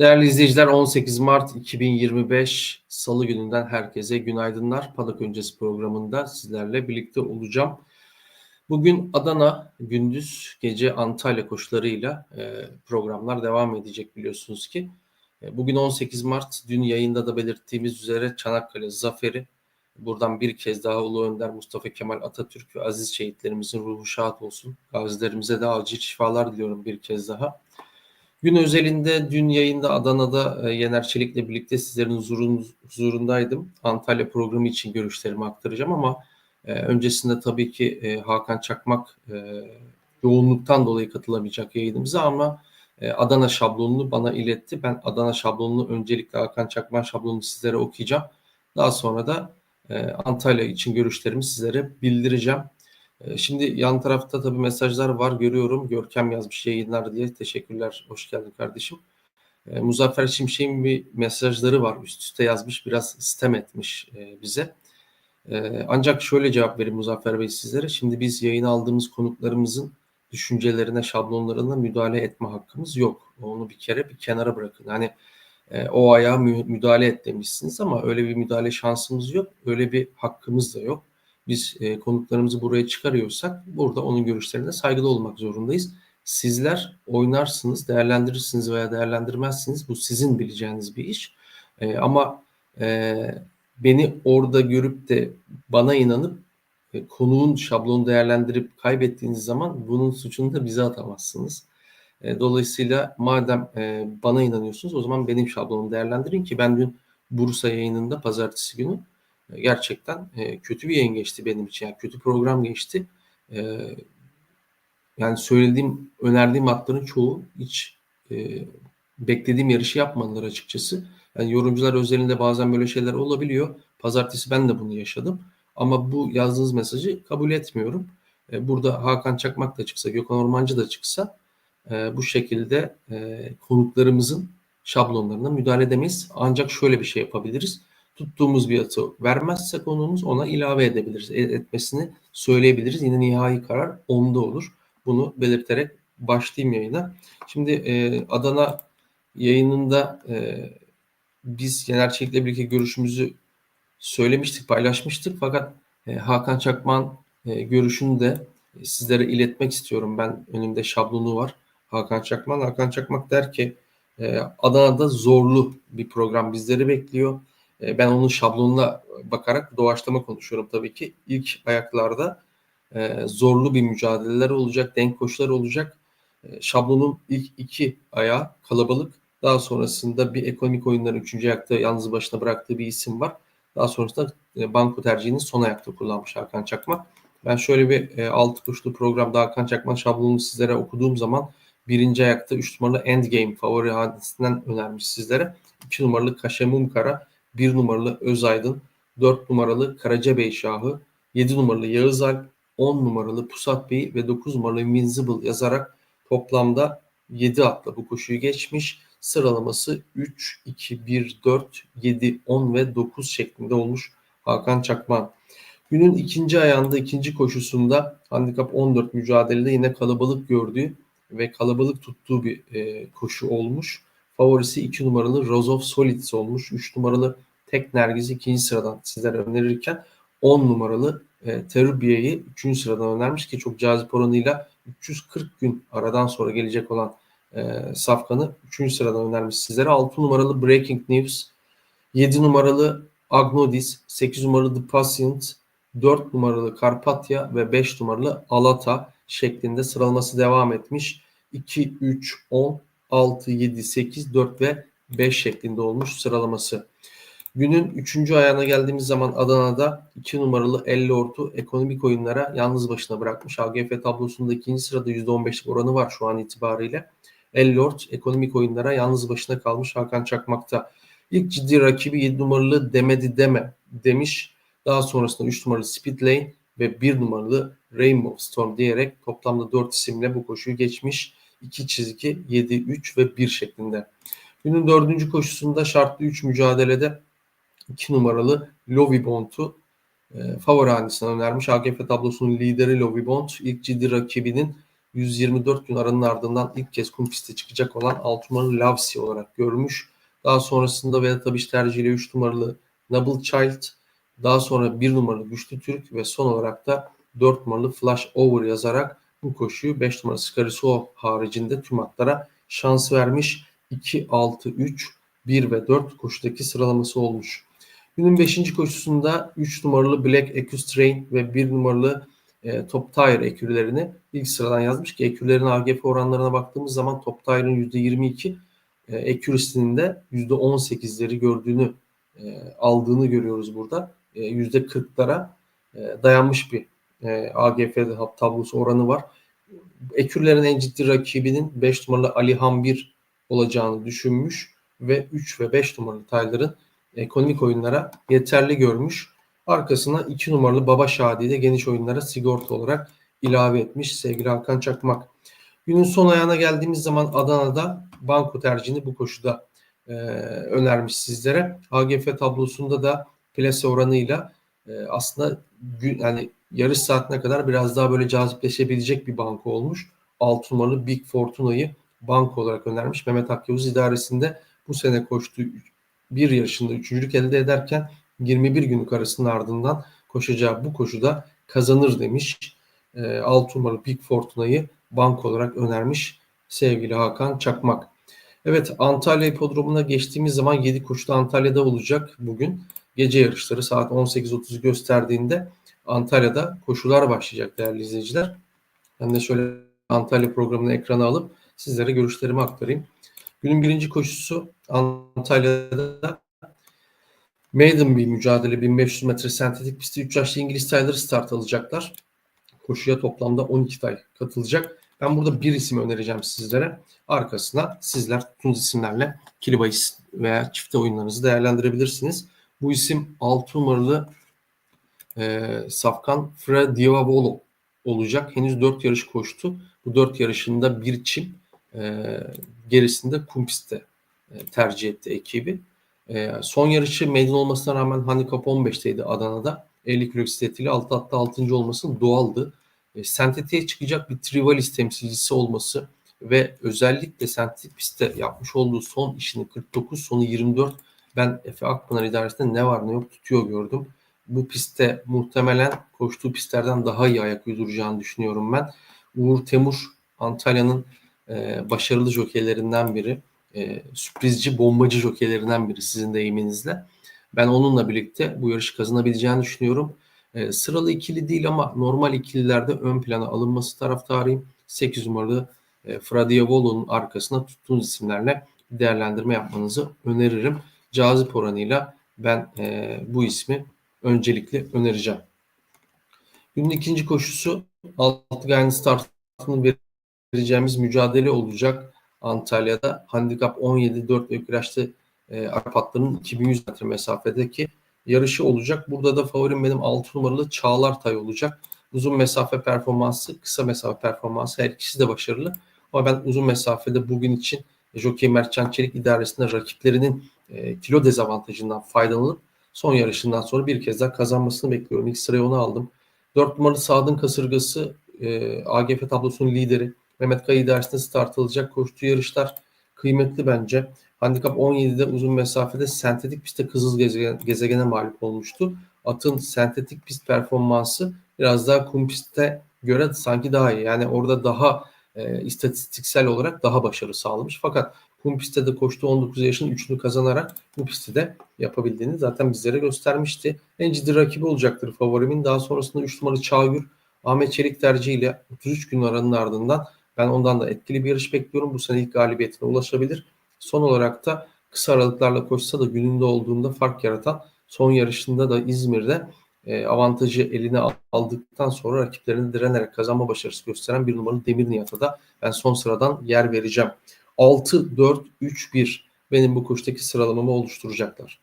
Değerli izleyiciler 18 Mart 2025 Salı gününden herkese günaydınlar. Padak öncesi programında sizlerle birlikte olacağım. Bugün Adana, gündüz, gece Antalya koşularıyla e, programlar devam edecek biliyorsunuz ki. E, bugün 18 Mart, dün yayında da belirttiğimiz üzere Çanakkale Zaferi. Buradan bir kez daha Ulu Önder Mustafa Kemal Atatürk ve aziz şehitlerimizin ruhu şad olsun. Gazilerimize de acil şifalar diliyorum bir kez daha. Gün özelinde dün yayında Adana'da e, Yener Çelik'le birlikte sizlerin huzurun, huzurundaydım. Antalya programı için görüşlerimi aktaracağım ama e, öncesinde tabii ki e, Hakan Çakmak e, yoğunluktan dolayı katılamayacak yayınımıza ama e, Adana şablonunu bana iletti. Ben Adana şablonunu öncelikle Hakan Çakmak şablonunu sizlere okuyacağım. Daha sonra da e, Antalya için görüşlerimi sizlere bildireceğim. E, Şimdi yan tarafta tabii mesajlar var görüyorum. Görkem yazmış yayınlar diye. Teşekkürler. Hoş geldin kardeşim. E, Muzaffer Şimşek'in bir mesajları var. Üst üste yazmış. Biraz sistem etmiş e, bize. E, ancak şöyle cevap vereyim Muzaffer Bey sizlere. Şimdi biz yayına aldığımız konuklarımızın düşüncelerine, şablonlarına müdahale etme hakkımız yok. Onu bir kere bir kenara bırakın. Hani e, o ayağa mü- müdahale et demişsiniz ama öyle bir müdahale şansımız yok. Öyle bir hakkımız da yok biz e, konuklarımızı buraya çıkarıyorsak burada onun görüşlerine saygılı olmak zorundayız. Sizler oynarsınız, değerlendirirsiniz veya değerlendirmezsiniz. Bu sizin bileceğiniz bir iş. E, ama e, beni orada görüp de bana inanıp e, konuğun şablonu değerlendirip kaybettiğiniz zaman bunun suçunu da bize atamazsınız. E, dolayısıyla madem e, bana inanıyorsunuz o zaman benim şablonumu değerlendirin ki ben dün Bursa yayınında pazartesi günü gerçekten e, kötü bir yayın geçti benim için. Yani kötü program geçti. E, yani söylediğim, önerdiğim atların çoğu hiç e, beklediğim yarışı yapmadılar açıkçası. Yani yorumcular özelinde bazen böyle şeyler olabiliyor. Pazartesi ben de bunu yaşadım. Ama bu yazdığınız mesajı kabul etmiyorum. Burada Hakan Çakmak da çıksa, Gökhan Ormancı da çıksa bu şekilde konuklarımızın şablonlarına müdahale edemeyiz. Ancak şöyle bir şey yapabiliriz tuttuğumuz bir atı vermezse konuğumuz ona ilave edebiliriz. E- Etmesini söyleyebiliriz. Yine nihai karar onda olur. Bunu belirterek başlayayım yayına. Şimdi e, Adana yayınında e, biz Yener Çelik'le birlikte görüşümüzü söylemiştik, paylaşmıştık. Fakat e, Hakan Çakman e, görüşünü de sizlere iletmek istiyorum. Ben önümde şablonu var. Hakan Çakman. Hakan Çakmak der ki e, Adana'da zorlu bir program bizleri bekliyor. E, Ben onun şablonuna bakarak doğaçlama konuşuyorum tabii ki. İlk ayaklarda e, zorlu bir mücadeleler olacak, denk koşular olacak. E, Şablonun ilk iki ayağı kalabalık. Daha sonrasında bir ekonomik oyunların üçüncü ayakta yalnız başına bıraktığı bir isim var. Daha sonrasında banko tercihini son ayakta kullanmış Hakan Çakmak. Ben şöyle bir e, altı kuşlu programda Hakan Çakmak şablonunu sizlere okuduğum zaman birinci ayakta 3 numaralı Endgame favori hadisinden önermiş sizlere. 2 numaralı Kaşemum Kara, 1 numaralı Özaydın, 4 numaralı Karacabey Şahı, 7 numaralı Yağız Alp, 10 numaralı Pusat Bey ve 9 numaralı Invincible yazarak toplamda 7 atla bu koşuyu geçmiş. Sıralaması 3, 2, 1, 4, 7, 10 ve 9 şeklinde olmuş Hakan Çakman. Günün ikinci ayağında ikinci koşusunda handikap 14 mücadelede yine kalabalık gördüğü ve kalabalık tuttuğu bir e, koşu olmuş. Favorisi 2 numaralı Rose of Solids olmuş. 3 numaralı Tek Nergiz ikinci sıradan sizlere önerirken 10 numaralı e, Terbiye'yi 3. sıradan önermiş ki çok cazip oranıyla 340 gün aradan sonra gelecek olan e, Safkan'ı 3. sıradan önermiş sizlere. 6 numaralı Breaking News, 7 numaralı Agnodis, 8 numaralı The Patient, 4 numaralı Karpatya ve 5 numaralı Alata şeklinde sıralaması devam etmiş. 2, 3, 10, 6, 7, 8, 4 ve 5 şeklinde olmuş sıralaması. Günün 3. ayağına geldiğimiz zaman Adana'da 2 numaralı 50 ortu ekonomik oyunlara yalnız başına bırakmış. AGF tablosunda ikinci sırada %15'lik oranı var şu an itibariyle. 50 ort ekonomik oyunlara yalnız başına kalmış Hakan Çakmak'ta. İlk ciddi rakibi 7 numaralı Demedi Deme demiş. Daha sonrasında 3 numaralı Speed Lane ve 1 numaralı Rainbow Storm diyerek toplamda 4 isimle bu koşuyu geçmiş. 2 çizgi 7, 3 ve 1 şeklinde. Günün dördüncü koşusunda şartlı 3 mücadelede 2 numaralı Lovi Bond'u e, favori hanesine önermiş. AGF tablosunun lideri Lovi Bond ilk ciddi rakibinin 124 gün aranın ardından ilk kez kum piste çıkacak olan 6 numaralı Lavsi olarak görmüş. Daha sonrasında Vedat Abiş tercihiyle 3 numaralı Noble Child, daha sonra 1 numaralı Güçlü Türk ve son olarak da 4 numaralı Flash Over yazarak bu koşuyu 5 numaralı Scariso haricinde tüm atlara şans vermiş. 2, 6, 3, 1 ve 4 koşudaki sıralaması olmuş. Günün 5. koşusunda 3 numaralı Black Equestrian ve 1 numaralı e, Top Tire ekürlerini ilk sıradan yazmış ki ekürlerin AGF oranlarına baktığımız zaman Top Tire'ın %22 e, accuracy'nin de %18'leri gördüğünü e, aldığını görüyoruz burada. E, %40'lara e, dayanmış bir e, AGF tablosu oranı var. Ekürlerin en ciddi rakibinin 5 numaralı Alihan 1 olacağını düşünmüş ve 3 ve 5 numaralı tayların ekonomik oyunlara yeterli görmüş. Arkasına 2 numaralı Baba Şadi'yi de geniş oyunlara sigorta olarak ilave etmiş sevgili Hakan Çakmak. Günün son ayağına geldiğimiz zaman Adana'da banko tercihini bu koşuda e, önermiş sizlere. AGF tablosunda da plase oranıyla e, aslında gün, yani yarış saatine kadar biraz daha böyle cazipleşebilecek bir banko olmuş. 6 numaralı Big Fortuna'yı banko olarak önermiş. Mehmet Akyavuz idaresinde bu sene koştuğu bir yarışında üçüncülük elde ederken 21 günlük arasının ardından koşacağı bu koşuda kazanır demiş. E, 6 numaralı Big Fortuna'yı bank olarak önermiş sevgili Hakan Çakmak. Evet Antalya Hipodromu'na geçtiğimiz zaman 7 koşuda Antalya'da olacak bugün. Gece yarışları saat 18.30 gösterdiğinde Antalya'da koşular başlayacak değerli izleyiciler. Ben de şöyle Antalya programını ekrana alıp sizlere görüşlerimi aktarayım. Günün birinci koşusu Antalya'da Maiden bir mücadele 1500 metre sentetik pistte 3 yaşlı İngiliz tayları start alacaklar. Koşuya toplamda 12 tay katılacak. Ben burada bir isim önereceğim sizlere. Arkasına sizler tuttuğunuz isimlerle kili bahis veya çifte oyunlarınızı değerlendirebilirsiniz. Bu isim 6 numaralı e, Safkan Frediavolo olacak. Henüz 4 yarış koştu. Bu 4 yarışında bir çim e, gerisinde kum pistte e, tercih etti ekibi. E, son yarışı meydan olmasına rağmen handikap 15'teydi Adana'da. 50 kilo bisikletiyle 6 hatta 6. olması doğaldı. E, sentetiğe çıkacak bir Trivalis temsilcisi olması ve özellikle sentetik pistte yapmış olduğu son işini 49 sonu 24 ben Efe Akpınar idaresinde ne var ne yok tutuyor gördüm. Bu pistte muhtemelen koştuğu pistlerden daha iyi ayak uyduracağını düşünüyorum ben. Uğur Temur Antalya'nın e, başarılı jokeylerinden biri. E, sürprizci, bombacı jokeylerinden biri sizin deyiminizle. Ben onunla birlikte bu yarışı kazanabileceğini düşünüyorum. E, sıralı ikili değil ama normal ikililerde ön plana alınması taraftarıyım. 8 numaralı e, Fradiavolo'nun arkasına tuttuğunuz isimlerle değerlendirme yapmanızı öneririm. Cazip oranıyla ben e, bu ismi öncelikle önereceğim. Günün ikinci koşusu Altıgay'ın startını vereceğimiz mücadele olacak Antalya'da. Handikap 17-4 ve küraşlı e, Arapatların 2100 metre mesafedeki yarışı olacak. Burada da favorim benim 6 numaralı Çağlar Tay olacak. Uzun mesafe performansı, kısa mesafe performansı her ikisi de başarılı. Ama ben uzun mesafede bugün için Jockey Mertcan Çelik idaresinde rakiplerinin e, kilo dezavantajından faydalanıp son yarışından sonra bir kez daha kazanmasını bekliyorum. İlk sırayı onu aldım. 4 numaralı Sadın Kasırgası e, AGF tablosunun lideri. Mehmet Kaya idaresinde start alacak. Koştuğu yarışlar kıymetli bence. Handikap 17'de uzun mesafede sentetik pistte Kızıl gezegen, gezegene mağlup olmuştu. Atın sentetik pist performansı biraz daha kum pistte göre sanki daha iyi. Yani orada daha e, istatistiksel olarak daha başarı sağlamış. Fakat kum pistte koştuğu 19 yaşın üçünü kazanarak bu pistte de yapabildiğini zaten bizlere göstermişti. En ciddi rakibi olacaktır favorimin. Daha sonrasında 3 numaralı Çağgür Ahmet Çelik tercihiyle 33 gün aranın ardından ben ondan da etkili bir yarış bekliyorum. Bu sene ilk galibiyetine ulaşabilir. Son olarak da kısa aralıklarla koşsa da gününde olduğunda fark yaratan son yarışında da İzmir'de e, avantajı eline aldıktan sonra rakiplerini direnerek kazanma başarısı gösteren bir numaralı Demir Nihat'a da ben son sıradan yer vereceğim. 6-4-3-1 benim bu koşudaki sıralamamı oluşturacaklar.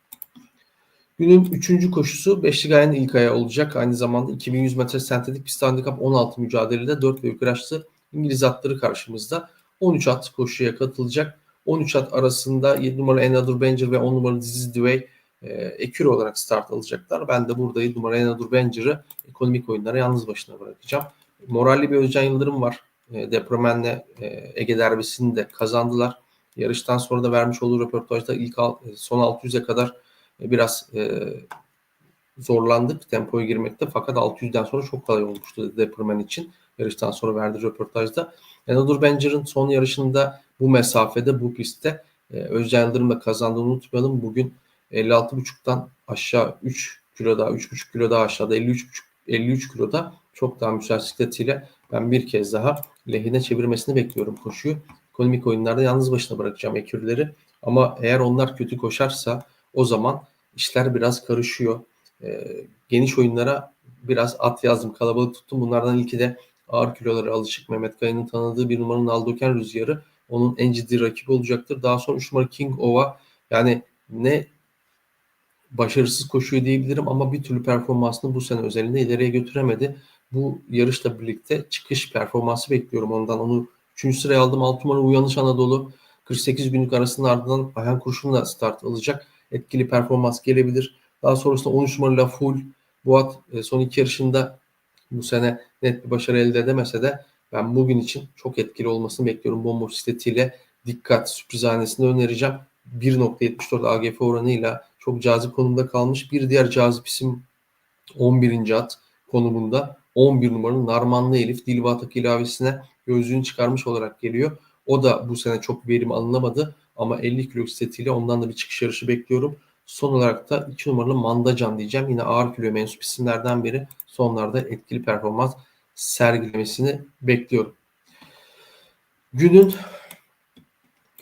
Günün üçüncü koşusu Beşli Gaye'nin ilk ayağı olacak. Aynı zamanda 2100 metre sentetik pist handikap 16 mücadelede 4 ve yukarı yaşlı İngiliz atları karşımızda. 13 at koşuya katılacak. 13 at arasında 7 numara Another Banger ve 10 numara This is e, ekür olarak start alacaklar. Ben de burada 7 numara Another Banger'ı ekonomik oyunlara yalnız başına bırakacağım. Moralli bir Özcan Yıldırım var. E, Depremenle e, Ege derbisini de kazandılar. Yarıştan sonra da vermiş olduğu röportajda ilk al- son 600'e kadar e, biraz e, zorlandık tempoya girmekte fakat 600'den sonra çok kolay olmuştu Depremen için. Yarıştan sonra verdiği röportajda. Another Banger'ın son yarışında bu mesafede, bu pistte e, Özcan Yıldırım'la kazandığını unutmayalım. Bugün 56.5'tan aşağı 3 kilo daha, 3.5 kilo daha aşağıda 53.5 53 kiloda çok daha müsait ben bir kez daha lehine çevirmesini bekliyorum koşuyu. Ekonomik oyunlarda yalnız başına bırakacağım ekürleri. Ama eğer onlar kötü koşarsa o zaman işler biraz karışıyor. Ee, geniş oyunlara biraz at yazdım, kalabalık tuttum. Bunlardan ilki de ağır kilolara alışık Mehmet Kaya'nın tanıdığı bir numaranın Aldoken Rüzgarı. Onun en ciddi rakibi olacaktır. Daha sonra 3 numara King Ova yani ne başarısız koşuyor diyebilirim ama bir türlü performansını bu sene özelinde ileriye götüremedi. Bu yarışla birlikte çıkış performansı bekliyorum ondan. Onu 3. sıraya aldım. 6 numara Uyanış Anadolu 48 günlük arasının ardından Ayhan Kurşun'la start alacak. Etkili performans gelebilir. Daha sonrasında 13 numara La Full. Bu at e, son iki yarışında bu sene net bir başarı elde edemese de ben bugün için çok etkili olmasını bekliyorum. Bomboş sitetiyle dikkat sürprizhanesini önereceğim. 1.74 AGF oranıyla çok cazip konumda kalmış. Bir diğer cazip isim 11. at konumunda 11 numaranın Narmanlı Elif Dilbatak ilavesine gözlüğünü çıkarmış olarak geliyor. O da bu sene çok verim alınamadı ama 50 kilo setiyle ondan da bir çıkış yarışı bekliyorum. Son olarak da 2 numaralı Mandacan diyeceğim. Yine ağır kilo mensup isimlerden biri. Sonlarda etkili performans sergilemesini bekliyorum. Günün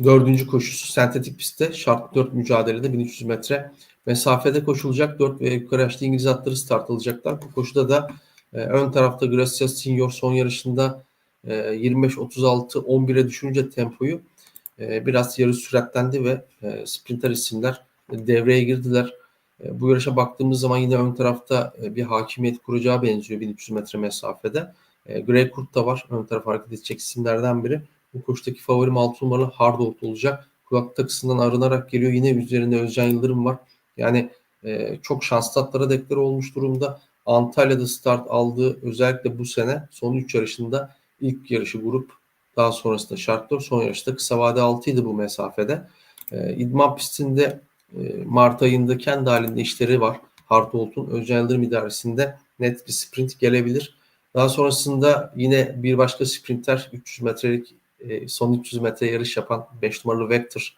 dördüncü koşusu sentetik pistte şart 4 mücadelede 1300 metre mesafede koşulacak 4 ve yukarı yaşlı İngiliz atları start alacaklar. Bu koşuda da e, ön tarafta Gracia Senior son yarışında e, 25-36 11'e düşünce tempoyu e, biraz yarış süratlendi ve e, sprinter isimler devreye girdiler. E, bu yarışa baktığımız zaman yine ön tarafta e, bir hakimiyet kuracağı benziyor 1300 metre mesafede. E, Grey Kurt da var. Ön taraf hareket edecek isimlerden biri. Bu koşudaki favorim 6 numaralı Hardolt olacak. Kulak takısından arınarak geliyor. Yine üzerinde Özcan Yıldırım var. Yani e, çok şanslı atlara deklar olmuş durumda. Antalya'da start aldığı özellikle bu sene son 3 yarışında ilk yarışı grup daha sonrasında şartlar son yarışta kısa vade 6 idi bu mesafede. E, İdman pistinde e, Mart ayında kendi halinde işleri var. Hartolt'un Özcan Yıldırım idaresinde net bir sprint gelebilir. Daha sonrasında yine bir başka sprinter 300 metrelik e, son 300 metre yarış yapan 5 numaralı Vector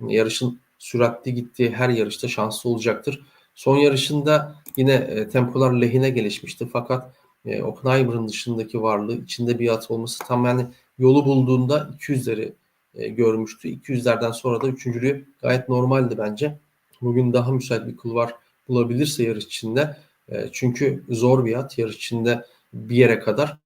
yarışın süratli gittiği her yarışta şanslı olacaktır. Son yarışında yine e, tempolar lehine gelişmişti fakat e, Oppenheimer'ın dışındaki varlığı içinde bir at olması tam yani yolu bulduğunda 200'leri e, görmüştü. 200'lerden sonra da üçüncülüğü gayet normaldi bence. Bugün daha müsait bir kulvar bulabilirse yarış içinde e, çünkü zor bir at yarış içinde bir yere kadar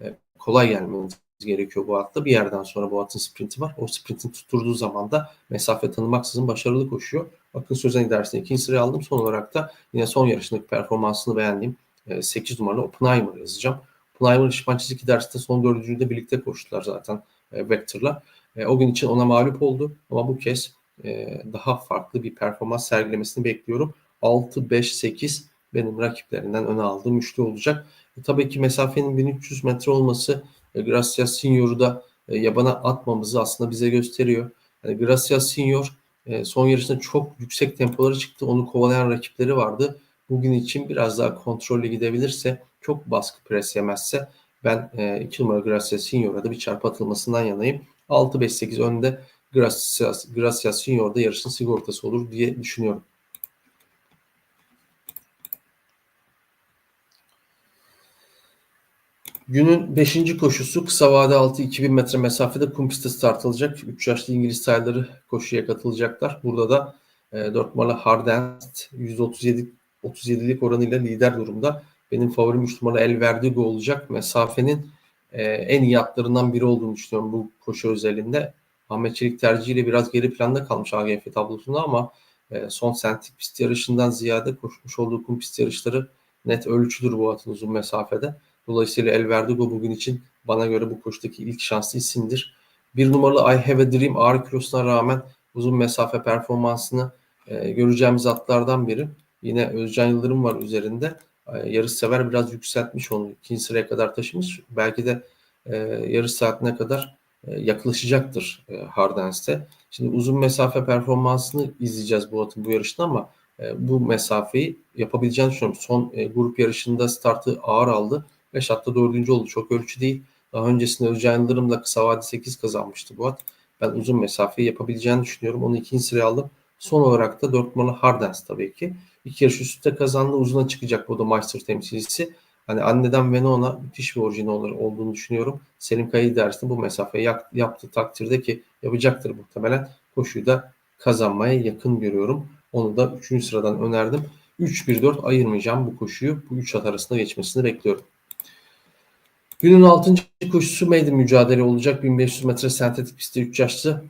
e, kolay gelmeniz gerekiyor bu atta. Bir yerden sonra bu atın sprinti var. O sprintin tutturduğu zaman da mesafe tanımaksızın başarılı koşuyor. Bakın Sözen idaresine ikinci sıraya aldım. Son olarak da yine son yarışındaki performansını beğendiğim 8 numaralı Oppenheimer yazacağım. Oppenheimer İşpan Çizik idaresinde son dördüncüde birlikte koştular zaten e, Vector'la. E, o gün için ona mağlup oldu ama bu kez e, daha farklı bir performans sergilemesini bekliyorum. 6-5-8 benim rakiplerinden öne aldığım üçlü olacak. E, tabii ki mesafenin 1300 metre olması e, Gracia Senior'u da e, yabana atmamızı aslında bize gösteriyor. Yani Gracia Senior e, son yarışında çok yüksek tempoları çıktı. Onu kovalayan rakipleri vardı. Bugün için biraz daha kontrollü gidebilirse, çok baskı pres yemezse ben 2 numara Gracia Senior'a da bir çarpı atılmasından yanayım. 6-5-8 önde Gracia, Gracia Senior'da yarışın sigortası olur diye düşünüyorum. Günün 5. koşusu kısa vade altı 2000 metre mesafede kum pistte start alacak. 3 yaşlı İngiliz tayları koşuya katılacaklar. Burada da e, 4 numaralı Hardent 137 37'lik oranıyla lider durumda. Benim favorim 3 numaralı El Verdigo olacak. Mesafenin e, en iyi atlarından biri olduğunu düşünüyorum bu koşu özelinde. Ahmet Çelik tercihiyle biraz geri planda kalmış AGF tablosunda ama e, son sentik pist yarışından ziyade koşmuş olduğu kum pist yarışları net ölçüdür bu atın uzun mesafede. Dolayısıyla El Verdugo bugün için bana göre bu koşudaki ilk şanslı isimdir. Bir numaralı I Have a Dream ağır kilosuna rağmen uzun mesafe performansını e, göreceğimiz atlardan biri. Yine Özcan Yıldırım var üzerinde. E, yarış sever biraz yükseltmiş onu. ikinci sıraya kadar taşımış. Belki de e, yarış saatine kadar e, yaklaşacaktır e, Hardens'te. Şimdi uzun mesafe performansını izleyeceğiz bu atın bu yarışta ama e, bu mesafeyi yapabileceğini düşünüyorum. Son e, grup yarışında startı ağır aldı. 5 hatta dördüncü oldu. Çok ölçü değil. Daha öncesinde Özcan Yıldırım'la kısa vade 8 kazanmıştı bu at. Ben uzun mesafeyi yapabileceğini düşünüyorum. Onu ikinci sıraya aldım. Son olarak da 4 numaralı Hardens tabii ki. İki yarış üstte kazandı. Uzuna çıkacak bu da Meister temsilcisi. Hani anneden Venona müthiş bir orijinal olduğunu düşünüyorum. Selim Kaya idaresinde bu mesafeyi yap- yaptığı takdirde ki yapacaktır muhtemelen. Koşuyu da kazanmaya yakın görüyorum. Onu da 3. sıradan önerdim. 3-1-4 ayırmayacağım bu koşuyu. Bu 3 at arasında geçmesini bekliyorum. Günün 6. koşusu maiden mücadele olacak. 1500 metre sentetik pistte 3 yaşlı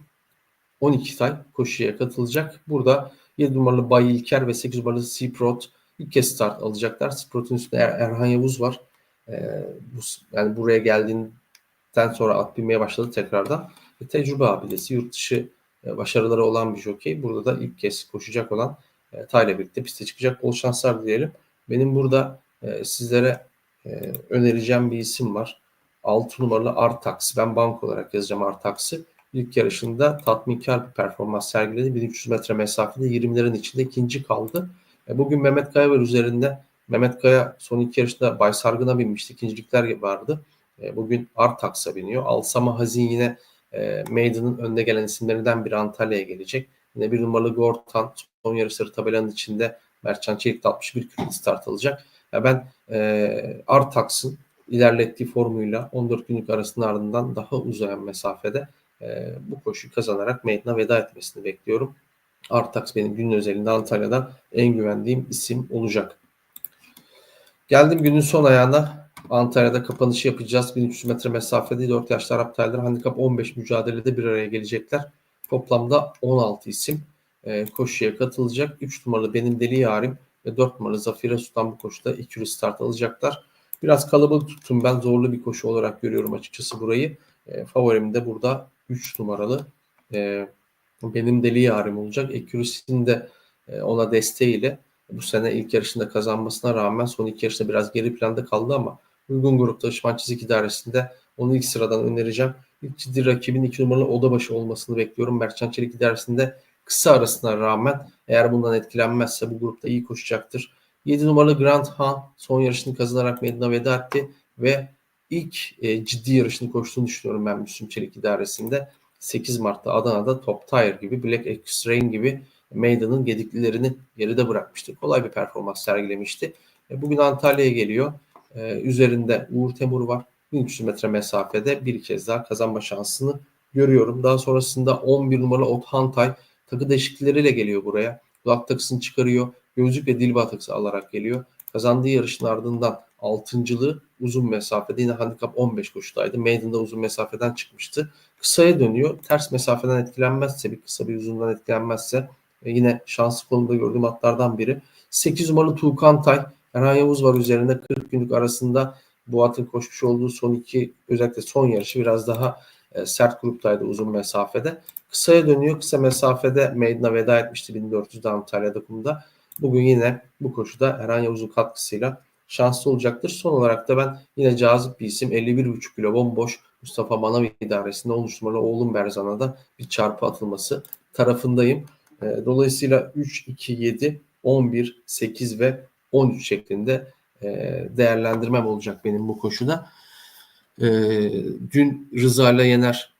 12 tay koşuya katılacak. Burada 7 numaralı Bay İlker ve 8 numaralı Seaprot ilk kez start alacaklar. Seaprot'un üstünde Er- Erhan Yavuz var. Ee, bu, yani buraya geldiğinden sonra at binmeye başladı tekrardan. Ve tecrübe abidesi, yurt dışı e, başarıları olan bir jokey. Burada da ilk kez koşacak olan e, Tayla birlikte piste çıkacak. Bol şanslar diyelim. Benim burada e, sizlere e, önereceğim bir isim var. 6 numaralı Artax. Ben bank olarak yazacağım Artax'ı. İlk yarışında tatminkar bir performans sergiledi. 1300 metre mesafede 20'lerin içinde ikinci kaldı. E, Bugün Mehmet Kaya var üzerinde. Mehmet Kaya son iki yarışta Bay Sargın'a binmişti. İkincilikler vardı. E, Bugün Artax'a biniyor. Alsama Hazin yine e, Maiden'ın önde gelen isimlerinden biri Antalya'ya gelecek. Yine bir numaralı Gortan son yarışları tabelanın içinde Mertcan Çelik de 61 kilo start alacak. Ya ben e, Artax'ın ilerlettiği formuyla 14 günlük arasının ardından daha uzayan mesafede e, bu koşuyu kazanarak Maiden'a veda etmesini bekliyorum. Artax benim günün özelinde Antalya'da en güvendiğim isim olacak. Geldim günün son ayağına. Antalya'da kapanışı yapacağız. 1300 metre mesafede 4 yaşlı Arap tayları handikap 15 mücadelede bir araya gelecekler. Toplamda 16 isim e, koşuya katılacak. 3 numaralı Benim Deli Yarim ve 4 numaralı Zafire Sultan bu koşuda ikili start alacaklar. Biraz kalabalık tuttum. Ben zorlu bir koşu olarak görüyorum açıkçası burayı. E, favorim de burada 3 numaralı e, Benim Deli Yarim olacak. Ekürüs'ün de e, ona desteğiyle bu sene ilk yarışında kazanmasına rağmen son iki yarışta biraz geri planda kaldı ama uygun grupta Işman Çizik İdaresi'nde onu ilk sıradan önereceğim. İlk ciddi rakibin iki numaralı Odabaşı olmasını bekliyorum. Mertcan Çelik İdaresi'nde kısa arasına rağmen eğer bundan etkilenmezse bu grupta iyi koşacaktır. 7 numaralı Grant Han son yarışını kazanarak Medina veda etti ve ilk e, ciddi yarışını koştuğunu düşünüyorum ben Müslüm Çelik İdaresi'nde. 8 Mart'ta Adana'da Top Tire gibi, Black X-Rain gibi Maiden'ın gediklilerini geride bırakmıştı. Kolay bir performans sergilemişti. E, bugün Antalya'ya geliyor. E, üzerinde Uğur Temur var. 1300 metre mesafede bir kez daha kazanma şansını görüyorum. Daha sonrasında 11 numaralı Othan Tay takı değişiklikleriyle geliyor buraya. Kulak takısını çıkarıyor. Gözlük ve dil takısı alarak geliyor. Kazandığı yarışın ardından altıncılığı uzun mesafede yine handikap 15 koşudaydı. Maiden'da uzun mesafeden çıkmıştı. Kısaya dönüyor. Ters mesafeden etkilenmezse bir kısa bir uzundan etkilenmezse e, yine şanslı konumda gördüğüm atlardan biri. 8 numaralı Tuğkan Tay. Erhan Yavuz var üzerinde 40 günlük arasında bu atın koşmuş olduğu son iki özellikle son yarışı biraz daha e, sert gruptaydı uzun mesafede. Kısaya dönüyor. Kısa mesafede Maiden'a veda etmişti 1400'de Antalya'da kumda. Bugün yine bu koşuda Erhan Yavuz'un katkısıyla şanslı olacaktır. Son olarak da ben yine cazip bir isim 51,5 kilo bomboş Mustafa Manav idaresinde oluşturmalı oğlum Berzan'a da bir çarpı atılması tarafındayım. E, Dolayısıyla 3, 2, 7, 11, 8 ve 13 şeklinde e, değerlendirmem olacak benim bu koşuda. E, Dün Rıza ile Yener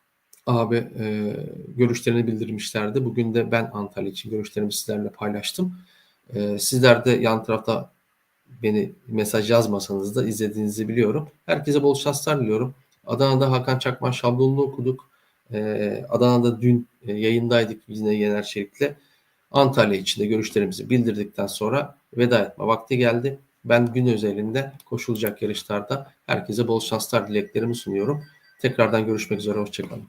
abi e, görüşlerini bildirmişlerdi. Bugün de ben Antalya için görüşlerimi sizlerle paylaştım. E, Sizler de yan tarafta beni mesaj yazmasanız da izlediğinizi biliyorum. Herkese bol şanslar diliyorum. Adana'da Hakan Çakman şablonunu okuduk. Ee, Adana'da dün e, yayındaydık yine Yener Çelik'le. Antalya için de görüşlerimizi bildirdikten sonra veda etme vakti geldi. Ben gün özelinde koşulacak yarışlarda herkese bol şanslar dileklerimi sunuyorum. Tekrardan görüşmek üzere, hoşçakalın.